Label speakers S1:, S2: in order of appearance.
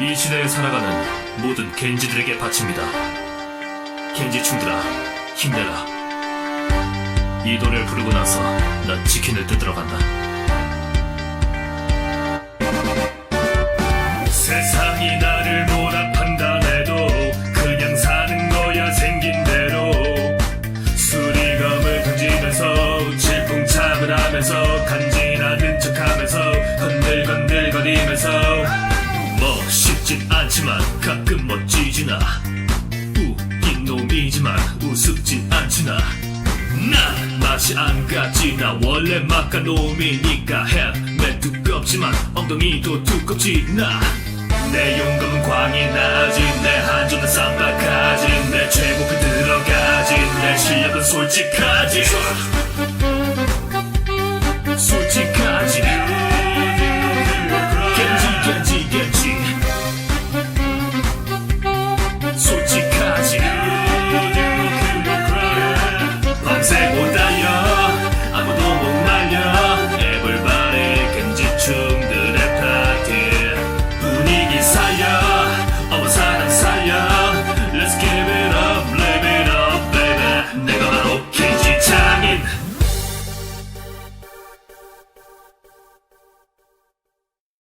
S1: 이 시대에 살아가는 모든 겐지들에게 바칩니다. 겐지충들아, 힘내라. 이 노래를 부르고 나서 난 치킨을 뜯으러 간다. 세상이 나를 뭐라 판단해도 그냥 사는 거야 생긴 대로 수리검을 던지면서 질풍참을 하면서 간지나는 척하면서 않지만 가끔 않아 웃긴 놈이지만 우습진 않지나. 난 맛이 안 가지 나. 원래 막간 놈이니까 헬멧 두껍지만 엉덩이도 두껍지 나 내 용감은 광이 나지. 내 한조는 쌈박하지. 내 최고급 들어가지. 내 실력은 솔직하지